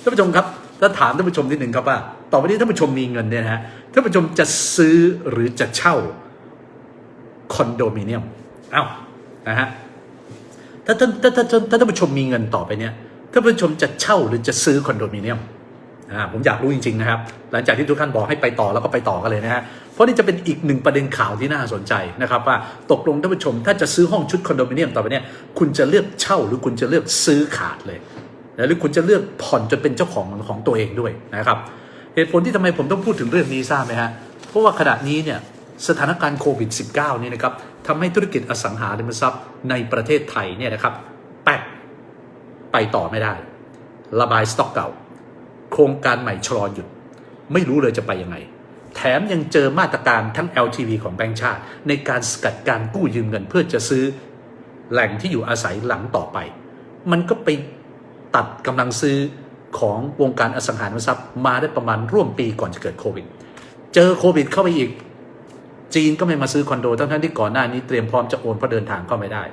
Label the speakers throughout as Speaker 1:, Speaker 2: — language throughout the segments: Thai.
Speaker 1: ท่านผู้ชมครับถ้าถามท่านผู้ชมนิดหนึ่งครับว่าต่อไปนี้ท่านผู้ชมมีเงินเนี่ยนะฮะท่านผู้ชมจะซื้อหรือจะเช่าคอนโดมิเนียมเอ้านะฮะถ้าท่านถ้าถ้าถ้าถ้าท่านผู้ชมมีเงินต่อไปเนี่ยท่านผู้ชมจะเช่าหรือจะซื้อคอนโดมิเนียมอ่าผมอยากรู้จริงๆนะครับ หลังจากที่ทุกท่านบอกให้ไปต่อแล้วก็ไปต่อกันเลยนะฮะเพราะนี่จะเป็นอีกหนึ่งประเด็นข่าวที่น่าสนใจนะครับว่าตกลงท่านผู้ชมถ้าจะซื้อห้องชุดคอนโดมิเนียมต่อไปเนี่ยคุณจะเลือกเช่าหรือคุณจะเลือกซื้อขาดเลย หรือคุณจะเลือกผ่อนจนเป็นเจ้าของของตัวเองด้วยนะครับ เหตุผลที่ทำไมผมต้องพูดถึงเรื่องนี้ทราบไหมฮะ เพราะว่าขณะนี้เนี่ยสถานการณ์โควิด -19 นี่นะครับทำให้ธุรกิจอสังหาริมทรัพย์ในประเทศไทยเนี่ยนะครับแป๊กไปต่อไม่ได้ ระบายสต็อกเก่า โครงการใหม่ชะลอหยุด ไม่รู้เลยจะไปยังไง แถมยังเจอมาตรการทั้ง LTV ของแบงก์ชาติ ในการสกัดการกู้ยืมเงินเพื่อจะซื้อแหล่งที่อยู่อาศัยหลังต่อไป มันก็ไป ตัดกำลังซื้อของวงการอสังหาริมทรัพย์มาได้ประมาณร่วมปีก่อนจะเกิดโควิด เจอโควิดเข้าไปอีก จีนก็ไม่มาซื้อคอนโดทั้งที่ก่อนหน้านี้เตรียมพร้อมจะโอนเพราะเดินทางเข้าไม่ได้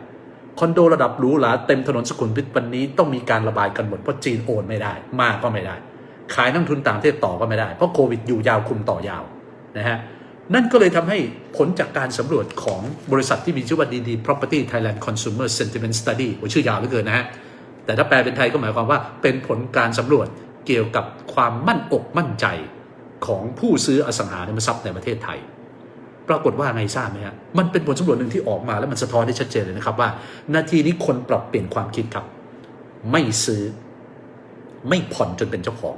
Speaker 1: คอนโดระดับหรูหราเต็มถนนสุขุมวิทวันนี้ต้องมีการระบายกันหมดเพราะจีนโอนไม่ได้ มาก็ไม่ได้ ขายนักทุนต่างประเทศต่อก็ไม่ได้เพราะโควิดอยู่ยาวคุมต่อยาวนะฮะนั่นก็เลยทำให้ผลจากการสำรวจของบริษัทที่มีชื่อว่าดีๆ Property Thailand Consumer Sentiment Study โอ้ชื่อยาวเหลือเกินนะฮะ แต่ถ้าแปลเป็นไทยก็หมายความว่าเป็นผลการสำรวจเกี่ยวกับความมั่นอกมั่นใจของผู้ซื้ออสังหาริมทรัพย์ในประเทศไทย ปรากฏว่าไงทราบไหมฮะมันเป็นผลสำรวจหนึ่งที่ออกมาแล้วมันสะท้อนได้ชัดเจนเลยนะครับว่า นาทีนี้คนปรับเปลี่ยนความคิดครับ ไม่ซื้อ ไม่ผ่อนจนเป็นเจ้าของ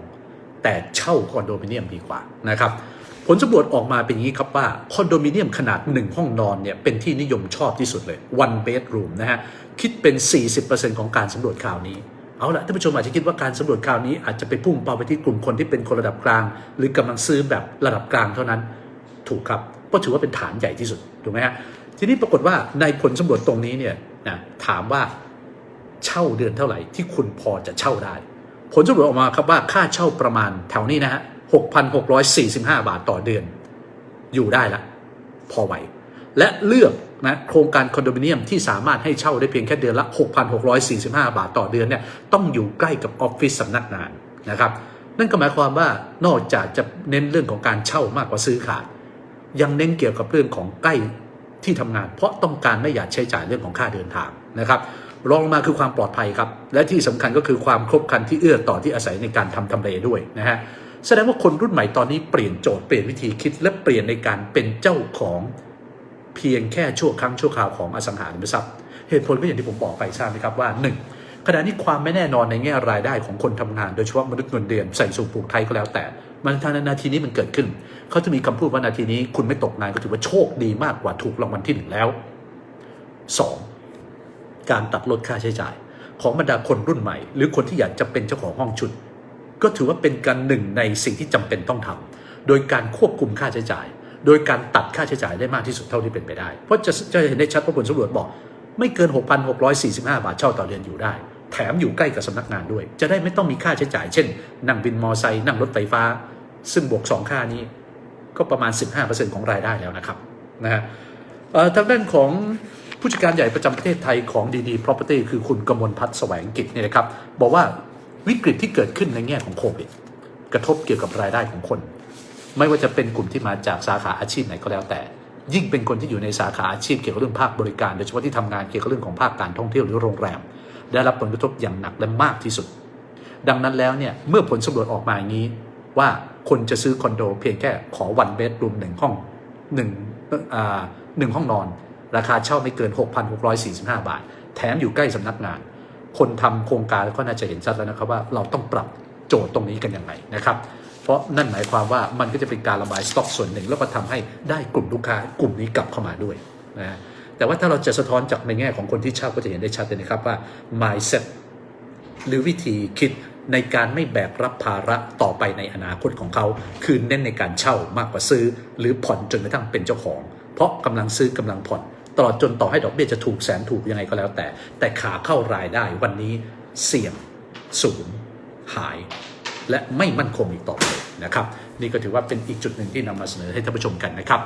Speaker 1: แต่เช่าคอนโดมิเนียมดีกว่านะครับ ผลสำรวจออกมาเป็นอย่างนี้ครับว่าคอนโดมิเนียมขนาดหนึ่งห้องนอนเนี่ยเป็นที่นิยมชอบที่สุดเลย one bedroom นะฮะ คิดเป็น 40%ของการสำรวจข่าวนี้ เอาละท่านผู้ชมอาจจะคิดว่าการสำรวจข่าวนี้อาจจะไปพุ่งเป้าไปที่กลุ่มคนที่เป็นคนระดับกลาง หรือกำลังซื้อแบบระดับกลางเท่านั้น ถูกครับเพราะถือว่าเป็นฐานใหญ่ที่สุดถูกไหมฮะทีนี้ปรากฏว่าในผลสำรวจตรงนี้เนี่ยนะถามว่าเช่าเดือนเท่าไหร่ที่คุณพอจะเช่าได้ ผลสำรวจออกมาครับว่าค่าเช่าประมาณแถวนี้นะฮะ 6,645 บาทต่อเดือน อยู่ได้ละ พอไหว และเลือกนะโครงการคอนโดมิเนียมที่สามารถให้เช่าได้เพียงแค่เดือนละ 6,645 บาทต่อเดือนเนี่ยต้องอยู่ใกล้กับออฟฟิศสำนักงานนะครับนั่นก็หมายความว่านอกจากจะเน้นเรื่องของการเช่ามากกว่าซื้อขาด ยังเน้นเกี่ยวกับเรื่องของใกล้ที่ทำงาน เพราะต้องการไม่อยากใช้จ่ายเรื่องของค่าเดินทางนะครับรองลงมาคือความปลอดภัยครับ และที่สำคัญก็คือความครบครันที่เอื้อต่อที่อาศัยในการทำทำเลด้วยนะฮะ แสดงว่าคนรุ่นใหม่ตอนนี้เปลี่ยนโจทย์เปลี่ยนวิธีคิดและเปลี่ยนในการเป็นเจ้าของเพียงแค่ชั่วครั้งชั่วคราวของอสังหาริมทรัพย์ เหตุผลก็อย่างที่ผมบอกไปทราบไหมครับว่าหนึ่งขณะนี้ความไม่แน่นอนในแง่รายได้ของคนทำงาน โดยเฉพาะมนุษย์เงินเดือนใส่สูงปลูกไทยก็แล้วแต่ มันทางนาทีนี้มันเกิดขึ้น เขาจะมีคำพูดว่านาทีนี้คุณไม่ตกงานก็ถือว่าโชคดีมากกว่าถูกรางวัลที่หนึ่งแล้วสองการตัดลดค่าใช้จ่าย ของบรรดาคนรุ่นใหม่ หรือคนที่อยากจะเป็นเจ้าของห้องชุด ก็ถือว่าเป็นการหนึ่งในสิ่งที่จำเป็นต้องทำโดยการควบคุมค่าใช้จ่าย โดยการตัดค่าใช้จ่ายได้มากที่สุดเท่าที่เป็นไปได้ เพราะจะจะเห็นได้ชัดว่าผลสำรวจบอก ไม่เกิน 6,645 บาทเช่าต่อเดือนอยู่ได้ แถมอยู่ใกล้กับสำนักงานด้วย จะได้ไม่ต้องมีค่าใช้จ่าย เช่น นั่งบินมอไซค์นั่งรถไฟฟ้า ซึ่งบวก 2 ค่านี้ ก็ประมาณ 15%ของรายได้แล้วนะครับนะฮะทางด้านของผู้จัดการใหญ่ประจำประเทศไทยของดีดี Property คือคุณกมลพัฒน์แสวงกิจเนี่ยนะครับบอกว่า วิกฤตที่เกิดขึ้นในแง่ของโควิดกระทบเกี่ยวกับรายได้ของคน ไม่ว่าจะเป็นกลุ่มที่มาจากสาขาอาชีพไหนก็แล้วแต่ ยิ่งเป็นคนที่อยู่ในสาขาอาชีพเกี่ยวกับเรื่องภาคบริการโดยเฉพาะที่ทำงานเกี่ยวกับเรื่องของภาคการท่องเที่ยวหรือโรงแรม ได้รับผลกระทบอย่างหนักและมากที่สุด ดังนั้นแล้วเนี่ยเมื่อผลสำรวจออกมาอย่างนี้ ว่าคนจะซื้อคอนโด เพียงแค่ขอวันเบดรูมหนึ่งห้องหนึ่งอ่าหนึ่งห้องนอน ราคาเช่าไม่เกิน 6,645 บาท แถมอยู่ใกล้สำนักงาน คนทำโครงการก็น่าจะเห็นชัดแล้วนะครับว่าเราต้องปรับโจทย์ตรงนี้กันยังไงนะครับ เพราะนั่นหมายความว่ามันก็จะเป็นการระบายสต็อกส่วนหนึ่ง แล้วก็ทำให้ได้กลุ่มลูกค้ากลุ่มนี้กลับเข้ามาด้วยนะแต่ว่าถ้าเราจะสะท้อนจากในแง่ของคนที่เช่าก็จะเห็นได้ชัดเลยนะครับว่า mindset หรือวิธีคิดในการไม่แบกรับภาระต่อไปในอนาคตของเขา คือเน้นในการเช่ามากกว่าซื้อ หรือผ่อนจนกระทั่งเป็นเจ้าของ เพราะกำลังซื้อกำลังผ่อน ตลอดจนต่อให้ดอกเบี้ยจะถูกแสนถูกยังไงก็แล้วแต่ แต่ขาเข้ารายได้วันนี้เสี่ยงศูนย์หาย และไม่มั่นคงอีกต่อไปนะครับ นี่ก็ถือว่าเป็นอีกจุดหนึ่งที่นำมาเสนอให้ท่านผู้ชมกันนะครับ